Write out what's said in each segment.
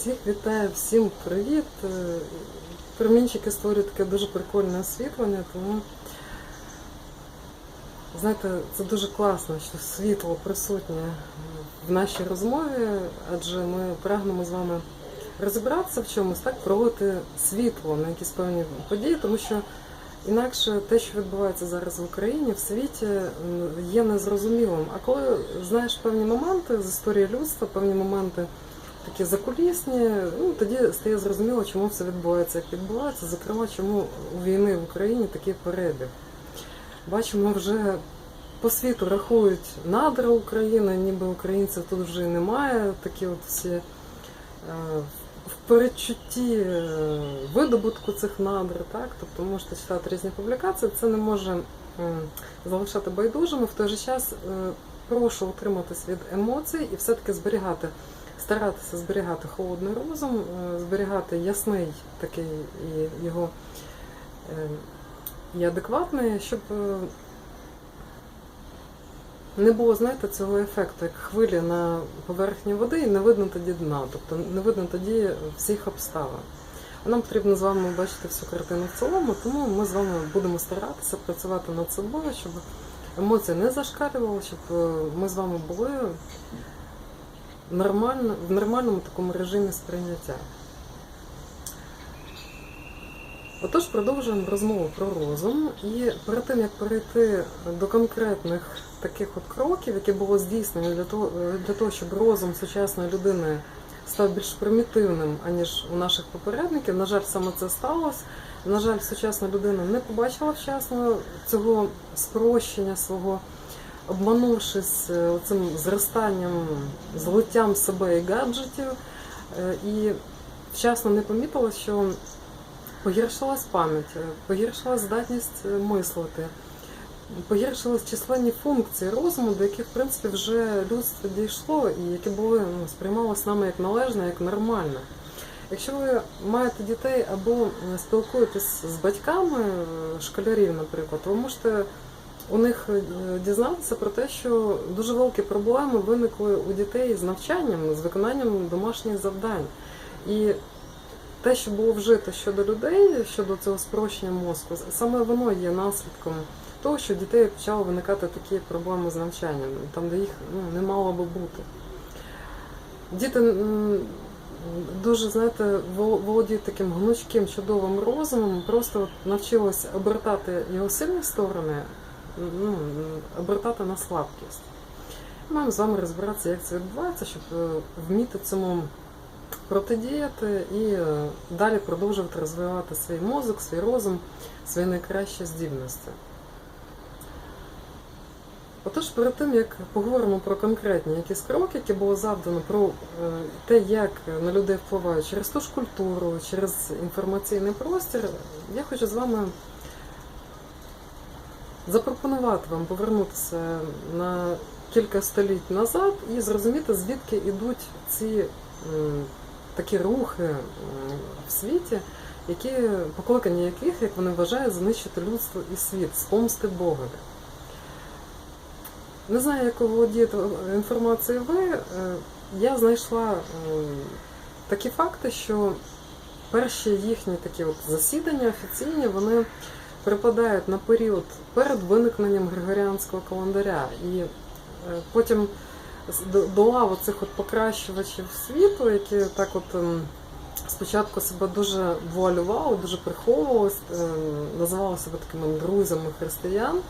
Всіх вітаю, всім привіт. Е, Промінчики створюють таке дуже прикольне освітлення, тому знаєте, це дуже класно, що світло присутнє в нашій розмові, адже ми прагнемо з вами розібратися в чомусь, так проводити світло на якісь певні події, тому що інакше те, що відбувається зараз в Україні, в світі, є незрозумілим. А коли знаєш певні моменти з історії людства, певні моменти такі закулісні, ну тоді стає зрозуміло, чому все відбувається, як відбувається, зокрема, чому у війни в Україні такий перебіг. Бачимо, вже по світу рахують надра України, ніби українців тут вже і немає. Такі от всі е, в передчутті е, видобутку цих надр, так? Тобто можете читати різні публікації, це не може залишати байдужими. В той же час е, прошу утриматись від емоцій і все-таки зберігати, старатися зберігати холодний розум, е, зберігати ясний такий його е, і адекватний, щоб е, не було, знаєте, цього ефекту, як хвилі на поверхні води, і не видно тоді дна, тобто не видно тоді всіх обставин. Нам потрібно з вами бачити всю картину в цілому, тому ми з вами будемо старатися працювати над собою, щоб емоції не зашкалювали, щоб ми з вами були нормально, в нормальному такому режимі сприйняття. Отож, продовжуємо розмову про розум. І перед тим як перейти до конкретних таких от кроків, які було здійснені для того, для того, щоб розум сучасної людини став більш примітивним, аніж у наших попередників. На жаль, саме це сталося. На жаль, сучасна людина не побачила вчасно цього спрощення свого, обманувшись е, цим зростанням, злиттям себе і гаджетів, е, і вчасно не помітила, що Погіршилась пам'ять, е, погіршилась здатність мислити, погіршились численні функції розуму, до яких в принципі вже людство дійшло, і які були ну, сприймалися нами як належне, як нормальне. Якщо ви маєте дітей або спілкуєтесь з батьками школярів, наприклад, ви можете у них е, дізнатися про те, що дуже великі проблеми виникли у дітей з навчанням, з виконанням домашніх завдань. І те, що було вжито щодо людей, щодо цього спрощення мозку, саме воно є наслідком того, що дітей почали виникати такі проблеми з навчанням, там, де їх ну, не мало би бути. Діти дуже, знаєте, володіють таким гнучким, чудовим розумом, просто навчилися обертати його сильні сторони, ну, обертати на слабкість. Маємо з вами розбиратися, як це відбувається, щоб е, вміти цьому протидіяти і е, далі продовжувати розвивати свій мозок, свій розум, свої найкращі здібності. Отож, перед тим як поговоримо про конкретні якісь кроки, які було завдано, про е, те, як на людей впливають через ту ж культуру, через інформаційний простір, я хочу з вами запропонувати вам повернутися на кілька століть назад і зрозуміти, звідки йдуть ці такі рухи в світі, які покликання яких, як вони вважають, знищити людство і світ, спомсти Богові. Не знаю, як володієте інформацією ви. е, Я знайшла такі факти, що перші їхні такі от засідання офіційні, вони припадають на період перед виникненням Григоріанського календаря. І е, потім до, лави цих от покращувачів світу, які так от ем, спочатку себе дуже вуалювали, дуже приховували, ем, називали себе такими друзями християн.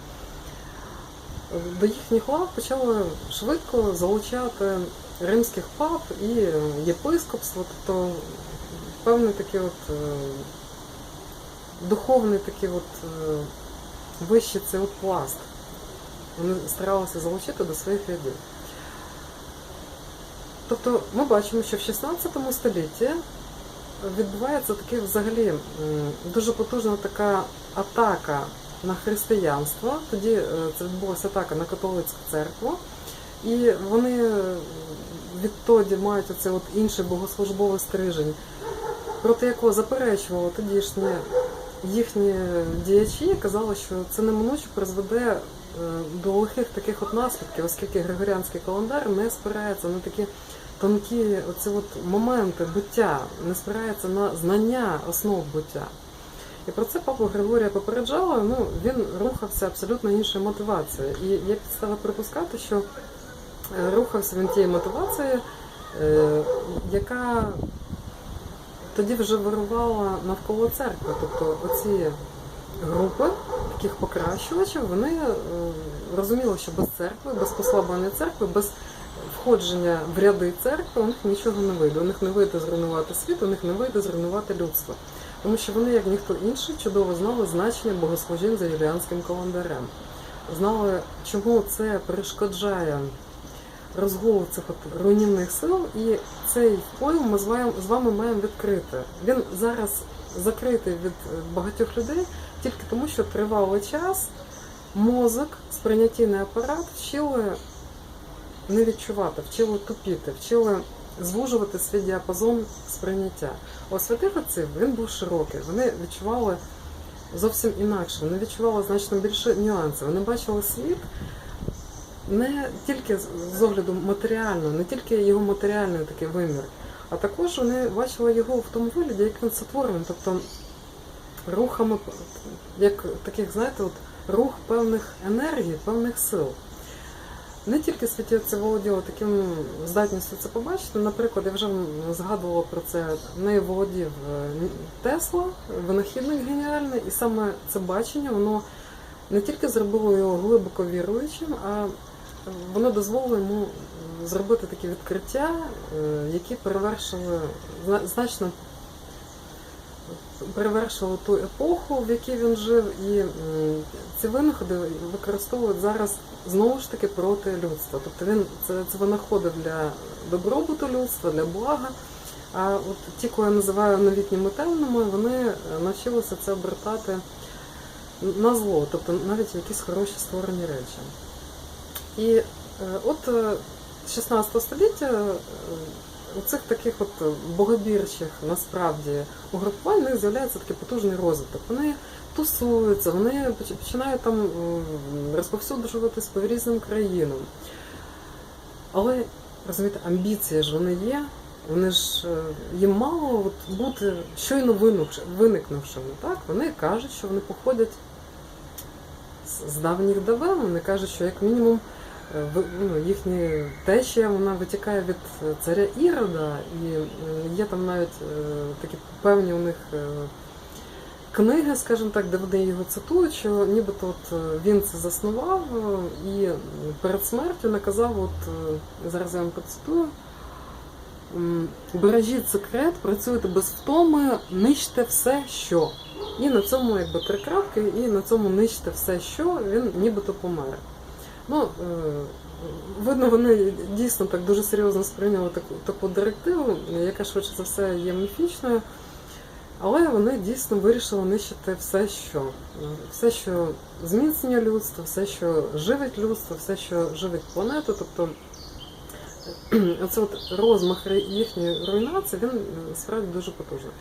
До їхніх лав почали швидко залучати римських пап і єпископство, тобто певний такий от е, духовний такий от е, вищий цей от пласт. Вони старалися залучити до своїх рядів. Тобто ми бачимо, що в 16 столітті відбувається таке взагалі дуже потужна така атака на християнство. Тоді е, це відбулася атака на католицьку церкву. І вони е, відтоді мають оцей от інший богослужбовий стрижень, проти якого заперечували тодішні їхні діячі, казали, що це неминуче призведе е, до лихих таких от наслідків, оскільки Григоріанський календар не спирається на такі тонкі оці от моменти буття, не спирається на знання основ буття. І про це папа Григорія попереджала, ну, він рухався абсолютно іншою мотивацією. І є підстава припускати, що е, рухався він тією мотивацією, е, яка тоді вже вирувала навколо церкви. Тобто оці групи таких покращувачів, вони е, розуміли, що без церкви, без послаблення церкви, без входження в ряди церкви у них нічого не вийде. У них не вийде зруйнувати світ, у них не вийде зруйнувати людство. Тому що вони, як ніхто інший, чудово знали значення богослужінь за юліанським календарем. Знали, чому це перешкоджає розгулу цих от руйнівних сил, і цей вплив ми з вами, маємо відкрити. Він зараз закритий від багатьох людей тільки тому, що тривалий час мозок, сприйняттєвий апарат вчили не відчувати, вчили тупіти, вчили звужувати свій діапазон сприйняття. У святих отців він був широкий. Вони відчували зовсім інакше, вони відчували значно більше нюансів. Вони бачили світ не тільки з- огляду матеріального, не тільки його матеріальний такий вимір, а також вони бачили його в тому вигляді, як він сотворений, тобто рухами, як таких, знаєте, от рух певних енергій, певних сил. Не тільки святі отці володіли таким здатністю це побачити. Наприклад, я вже згадувала про це. Нею володів е, Тесла, винахідник геніальний, і саме це бачення воно не тільки зробило його глибоко віруючим, а воно дозволило йому зробити такі відкриття, е, які перевершили значно перевершили ту епоху, в якій він жив, і ці винаходи використовують зараз знову ж таки проти людства. Тобто він це, це винаходи для добробуту людства, для блага. А от ті, кого я називаю новітніми темними, вони е, навчилися це обертати на зло, тобто навіть якісь хороші створені речі. І е, от е, 16 століття е, у цих таких от богобірчих насправді угрупувань них з'являється такий потужний розвиток. Вони тусуються, вони починають там розповсюджуватись по різним країнам. Але розумієте, амбіції ж вони є. Вони ж е, їм мало от бути щойно виникнувшими. Так? Вони кажуть, що вони походять з- давніх давен. Вони кажуть, що як мінімум е, ну, їхня течія вона витікає від е, царя Ірода, і е, є там навіть е, такі певні у них е, книги, скажімо так, де вони його цитують, що нібито от е, він це заснував е, і перед смертю наказав, от е, зараз я вам процитую. Бережіть секрет, працюйте без втоми, нищте все, що. І на цьому якби три крапки, і на цьому нищте все, що він нібито помер. Ну, е, видно, вони дійсно так дуже серйозно сприйняли таку, таку директиву, яка швидше за все є міфічною. Але вони дійсно вирішили нищити все, що все, що зміцнює людство, все, що живить людство, все, що живить планету. Тобто оце от розмах їхньої руйнації, він е, справді дуже потужний.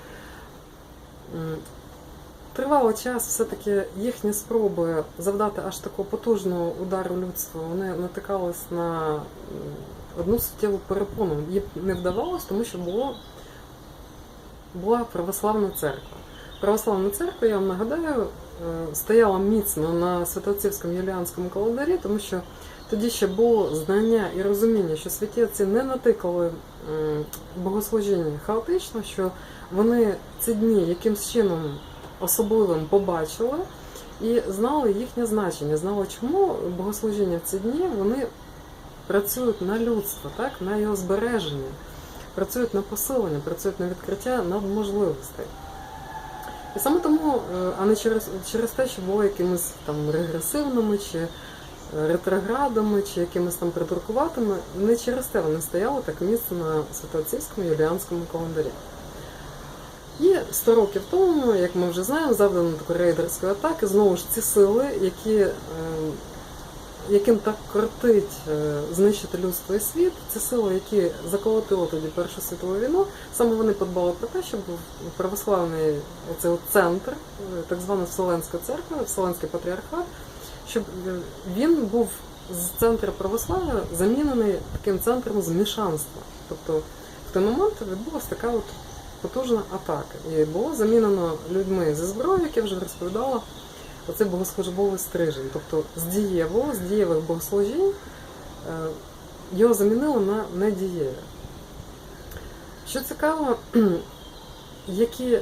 М, Тривалий час все-таки їхні спроби завдати аж такого потужного удару людству, вони натикались на одну суттєву перепону. Їм не вдавалось, тому що було була православна церква. Православна церква, я вам нагадаю, е, стояла міцно на Святоцівському юліанському календарі, тому що тоді ще було знання і розуміння, що святі отці не натикали богослужіння хаотично, що вони ці дні якимсь чином особливим побачили і знали їхнє значення, знали, чому богослужіння в ці дні вони працюють на людство, так, на його збереження працюють на посилення, працюють на відкриття надможливостей. І саме тому, е, а не через, через те, що було якимись там регресивними чи е, ретроградами, чи якимись там придуркуватими, не через те вони стояли так міцно на Святоотцівському юліанському календарі. І 100 років тому, як ми вже знаємо, завдано такої рейдерської атаки, знову ж ці сили, які е, яким так кортить е, знищити людство і світ, це сили, які заколотили тоді Першу світову війну, саме вони подбали про те, щоб православний оцей от центр, е, так звана Вселенська церква, Вселенський патріархат, щоб він був з центру православ'я замінений таким центром змішанства. Тобто в той момент відбулася така от потужна атака. І було замінено людьми зі зброєю, як я вже розповідала, оцей богослужбовий стрижень. Тобто з дієвого, з дієвих богослужінь е, його замінили на недієві. Що цікаво, які, е,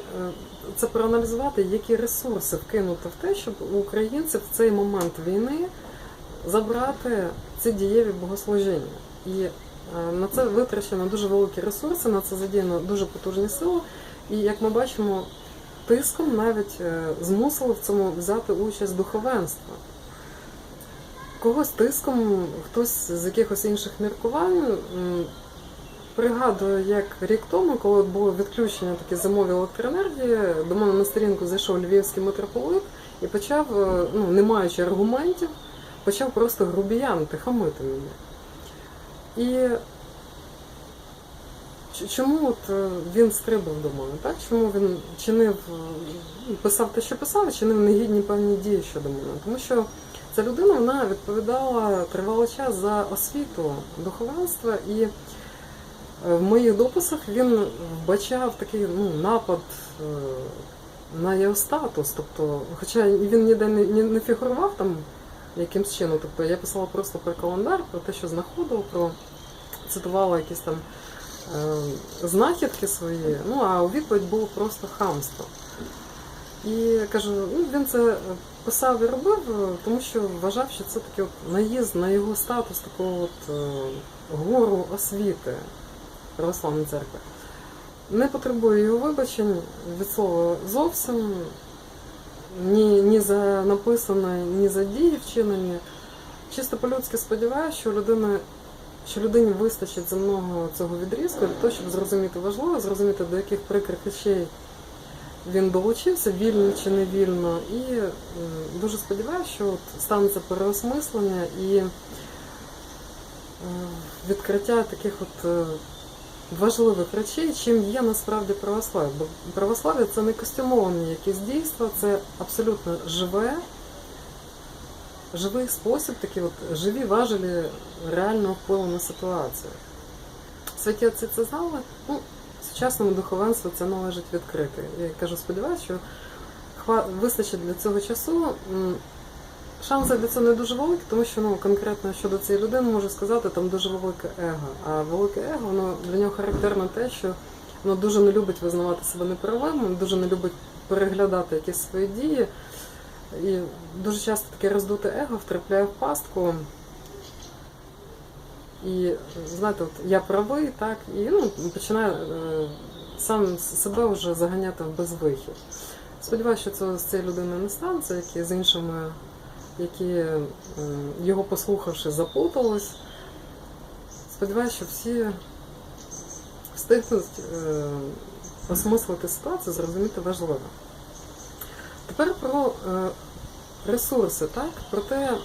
це проаналізувати, які ресурси вкинути в те, щоб у українців в цей момент війни забрати ці дієві богослужіння. І на це витрачено дуже великі ресурси, на це задіяно дуже потужні сили. І як ми бачимо, тиском навіть е, змусили в цьому взяти участь духовенство. Когось тиском, хтось з якихось інших міркувань. Пригадую, як рік тому, коли було відключення такі зимові електроенергії, до мене на сторінку зайшов львівський митрополит і почав, е, ну не маючи аргументів, почав просто грубіянити, хамити мене. І чому от е, він стрибав до мене, так? Чому він чинив, е, писав те, що писав, чинив негідні певні дії щодо мене? Тому що ця людина вона відповідала тривалий час за освіту духовенства і е, в моїх дописах він вбачав такий ну, напад на його статус. Тобто, хоча він ніде не, не фігурував там якимсь чином. Тобто я писала просто про календар, про те, що знаходила, про цитувала якісь там е, знахідки свої. Ну а у відповідь було просто хамство. І кажу, ну він це писав і робив, е, тому що вважав, що це такий от наїзд на його статус такого от е, гору освіти православної церкви. Не потребує його вибачень від слова зовсім ні, ні за написане, ні за дії вчинені. Чисто по-людськи сподіваюся, що що людині вистачить земного цього відрізку для того, щоб зрозуміти важливо, зрозуміти, до яких прикрих речей він долучився, вільно чи не вільно. І дуже сподіваюся, що от станеться переосмислення і е, відкриття таких от е, важливих речей, чим є насправді православ'я. Бо православ'я це не костюмовані якісь дійства, це абсолютно живе, живий спосіб, такі от живі важелі реального впливу на ситуацію. Святі отці це знали. Ну, сучасному духовенству це належить відкрити. Я кажу, сподіваюся, що вистачить для цього часу. Шанси для цього не дуже великі, тому що ну, конкретно щодо цієї людини можу сказати, там дуже велике его. А велике его воно для нього характерно те, що воно дуже не любить визнавати себе неправим, дуже не любить переглядати якісь свої дії. І дуже часто таке роздуте его втрапляє в пастку. І знаєте, от я правий, так, і ну, починає е, сам себе вже заганяти в безвихід. Сподіваюся, що це з цією людиною не станеться, як і з іншими, які е, його послухавши, заплутались. Сподіваюся, що всі встигнуть е, осмислити ситуацію, зрозуміти важливе. Тепер про е, ресурси, так? Про те,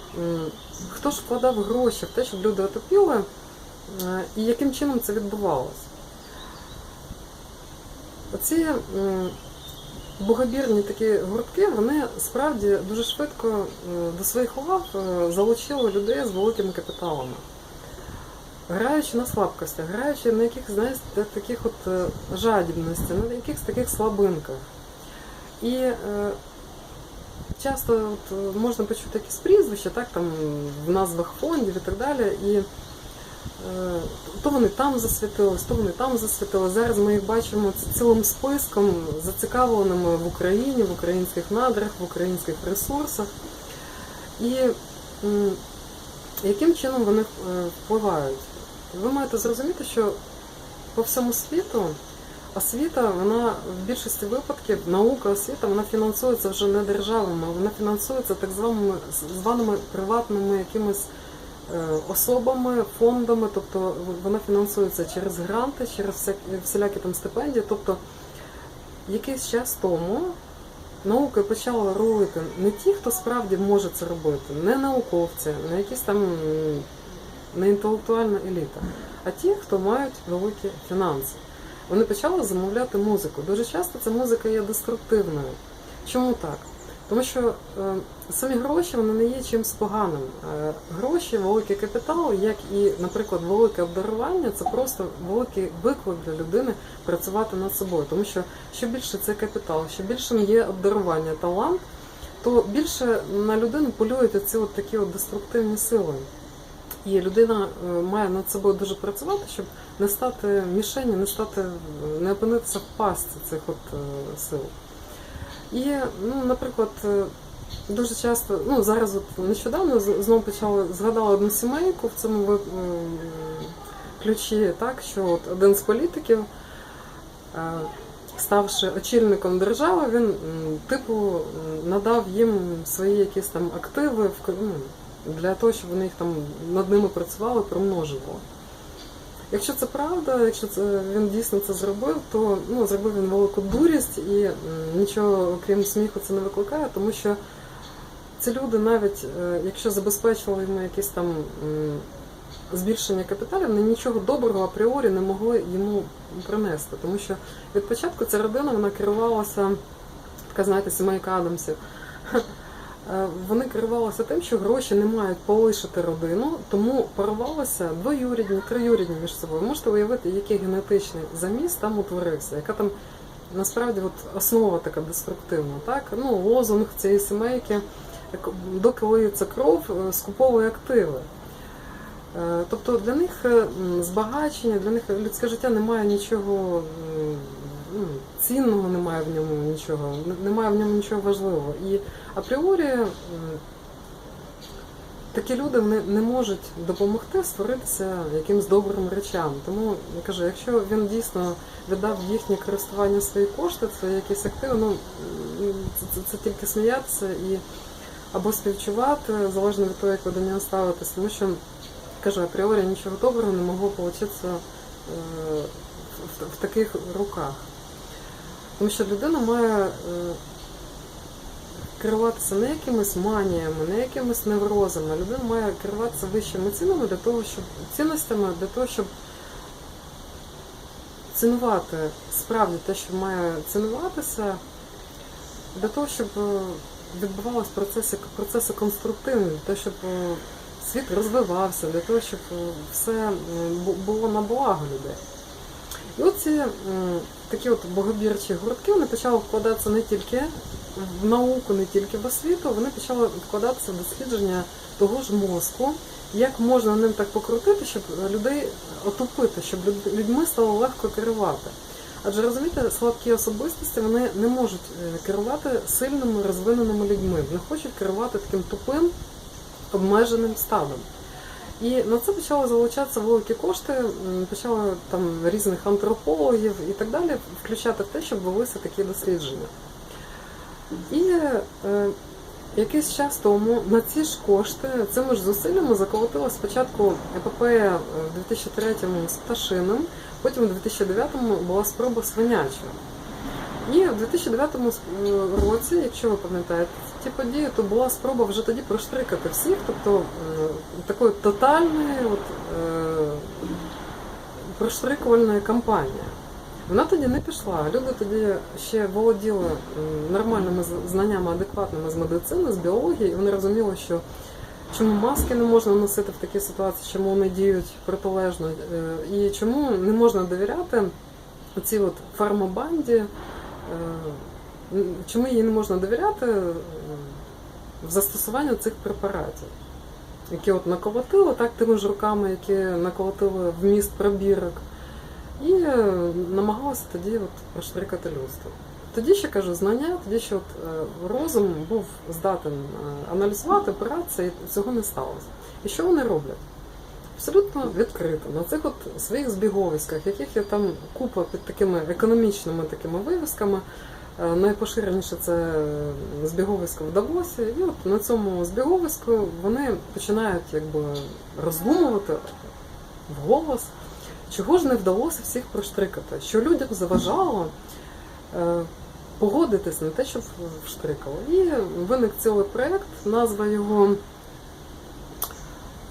хто ж вкладав гроші в те, щоб люди отопіли, і яким чином це відбувалося. Оці богобірні такі гуртки, вони справді дуже швидко е, до своїх лав е, залучили людей з великими капіталами. Граючи на слабкостях, граючи на якихось, знаєте, таких от е, жадібності, на якихось таких слабинках. І е, часто от, можна почути якісь прізвища, так, там, в назвах фондів і так далі. І то вони там засвітились, то вони там засвітили. Зараз ми їх бачимо цілим списком зацікавленими в Україні, в українських надрах, в українських ресурсах. І яким чином вони е, впливають? Ви маєте зрозуміти, що по всьому світу освіта, вона в більшості випадків, наука освіта, вона фінансується вже не державами, вона фінансується так званими, званими приватними якимись е, особами, фондами, тобто вона фінансується через гранти, через всілякі там стипендії. Тобто якийсь час тому наука почала ролити не ті, хто справді може це робити, не науковці, не якісь там не інтелектуальна еліта, а ті, хто мають великі фінанси. Вони почали замовляти музику. Дуже часто ця музика є деструктивною. Чому так? Тому що е, самі гроші вони не є чимось поганим. Е, гроші, великий капітал, як і, наприклад, велике обдарування, це просто великий виклик для людини працювати над собою. Тому що що більше це капітал, що більшим є обдарування, талант, то більше на людину полюють ці от такі от деструктивні сили. І людина е, має над собою дуже працювати, щоб не стати мішені, не стати, не опинитися в пастці цих от сил. І, ну, наприклад, е, дуже часто, ну зараз от нещодавно знову почала згадала одну сімейку в цьому ключі, так що от один з політиків, е, ставши очільником держави, він типу надав їм свої якісь там активи в ну, для того, щоб вони їх там над ними працювали, примножували. Якщо це правда, якщо це він дійсно це зробив, то ну зробив він велику дурість і нічого окрім сміху це не викликає, тому що ці люди навіть е, якщо забезпечували йому якісь там збільшення капіталів, вони нічого доброго апріорі не могли йому принести. Тому що від початку ця родина вона керувалася, така знаєте, сімейка Адамсів. Е, Вони керувалися тим, що гроші не мають полишити родину, тому парувалися двоюрідні, троюрідні між собою. Можете уявити, який генетичний заміс там утворився, яка там насправді от основа така деструктивна. Так? Ну, лозунг цієї сімейки, доки лиється кров, е, скуповує активи. Е, Тобто для них збагачення, для них людське життя не має нічого ну, цінного, немає в ньому нічого, немає в ньому нічого важливого. І апріорі такі люди вони не можуть допомогти створитися якимсь добрим речам. Тому я кажу, якщо він дійсно віддав їхнє користування свої кошти, це якісь активи, ну це, це, це тільки сміятися і або співчувати, залежно від того, як ви до нього ставитесь, тому що кажу, апріорі нічого доброго не могло получитися е, в, в, в таких руках. Тому що людина має е, керуватися не якимись маніями, не якимись неврозами. Людина має керуватися вищими цінами для того, щоб цінностями для того, щоб цінувати справді те, що має цінуватися, для того, щоб е, відбувалися процеси, процеси конструктивні, для того, щоб е, світ розвивався, для того, щоб все було на благо людей. І оці такі от богобірчі гуртки вони почали вкладатися не тільки в науку, не тільки в освіту, вони почали вкладатися в дослідження того ж мозку, як можна ним так покрутити, щоб людей отупити, щоб людьми стало легко керувати. Адже розумієте, слабкі особистості вони не можуть е, керувати сильними розвиненими людьми, вони хочуть керувати таким тупим, обмеженим стадом. І на це почали залучатися великі кошти, почали там різних антропологів і так далі включати в те, щоб велися такі дослідження. І е, якийсь час тому на ці ж кошти цими ж зусиллями заколотила спочатку епопея е, в 2003-му з пташиним, потім у 2009-му була спроба свиняча. І в 2009 році, якщо ви пам'ятаєте ті події, то була спроба вже тоді проштрикати всіх, тобто е, такої тотальної от, е, проштрикувальної кампанії. Вона тоді не пішла. Люди тоді ще володіли нормальними знаннями, адекватними з медицини, з біології, і вони розуміли, що чому маски не можна носити в такій ситуації, чому вони діють протилежно, е, і чому не можна довіряти оцій от фармабанді, м, чому їй не можна довіряти е, в застосуванні цих препаратів, які от наколотили так тими ж руками, які наколотили вміст пробірок, і е, намагалися тоді от проштрикати людство. Тоді ще кажу, знання, тоді ще от, е, розум був здатен аналізувати, опиратися, і цього не сталося. І що вони роблять? Абсолютно відкрито на цих от своїх збіговиськах, яких є там купа під такими економічними такими вивісками. Е, Найпоширеніше це е, збіговисько в Давосі. І от на цьому збіговиську вони починають якби роздумувати вголос, чого ж не вдалося всіх проштрикати, що людям заважало е, погодитись на те, щоб вштрикало. І виник цілий проєкт, назва його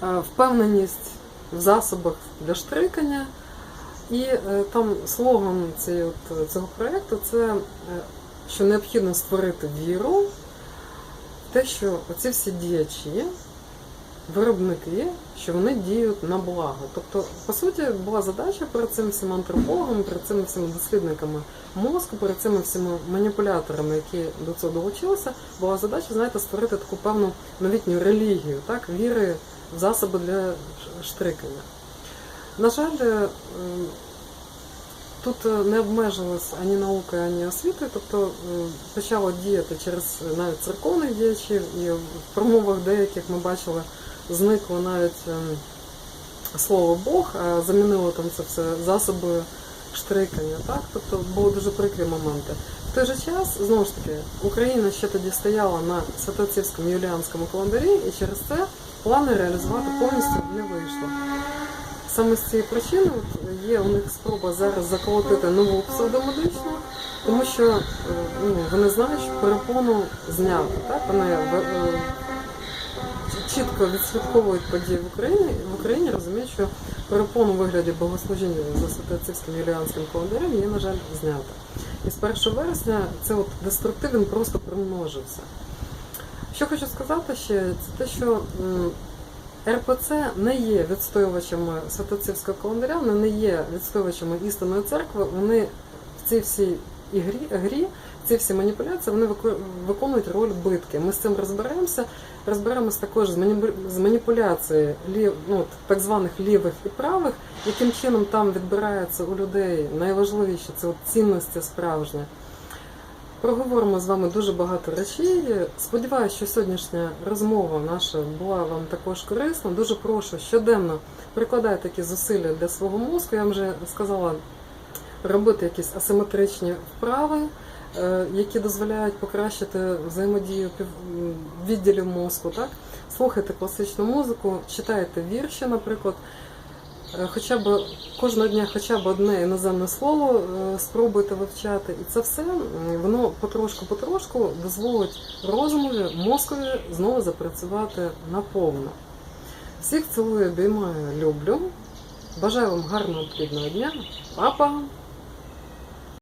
Впевненість в засобах для штрикання. І е, там слоган цієї, цього проєкту це е, що необхідно створити віру те, що оці всі діячі, виробники, що вони діють на благо. Тобто, по суті, була задача перед цим всіма антропологами, перед цими всіма дослідниками мозку, перед цими всіма маніпуляторами, які до цього долучилися, була задача, знаєте, створити таку певну новітню релігію, так, віри в засоби для штрикання. На жаль, е, тут е, не обмежилось ані наукою, ані освітою, тобто е, почало діяти через навіть церковних діячів, і в промовах деяких ми бачили, зникло навіть е, слово Бог, а замінило там це все засоби штрикання. Так? Тобто були дуже прикрі моменти. В той же час, знову ж таки, Україна ще тоді стояла на святоцівському юліанському календарі, і через це плани реалізувати повністю не вийшло. Саме з цієї причини є у них спроба зараз заколотити нову псевдомедичну, тому що е, ну, вони знають, що перепону зняти. Так? Вони е, чітко відслідковують події в Україні в Україні, розуміють, що перепону у вигляді богослужіння за святоцівським юліанським календарем є, на жаль, знята. І з 1 вересня цей от деструктив він просто примножився. Що хочу сказати ще, це те, що РПЦ не є відстоювачами Святоцівського календаря, вони не є відстоювачами істинної церкви. Вони в цій всій ігрі, грі, ці всі маніпуляції, вони виконують роль битки. Ми з цим розберемося. Розберемось також з, маніпу- з маніпуляцією лів, ну, так званих лівих і правих, яким чином там відбирається у людей найважливіше це от цінності справжні. Проговоримо з вами дуже багато речей. Сподіваюся, що сьогоднішня розмова наша була вам також корисна. Дуже прошу щоденно прикладайте такі зусилля для свого мозку. Я вам вже сказала робити якісь асиметричні вправи, е, які дозволяють покращити взаємодію відділів мозку. Так? Слухайте класичну музику, читайте вірші, наприклад. Е, Хоча б кожного дня хоча б одне іноземне слово е, спробуйте вивчати. І це все воно потрошку-потрошку дозволить розумові, мозкові знову запрацювати наповно. Всіх цілую, обіймаю, люблю. Бажаю вам гарного плідного дня. Па-па!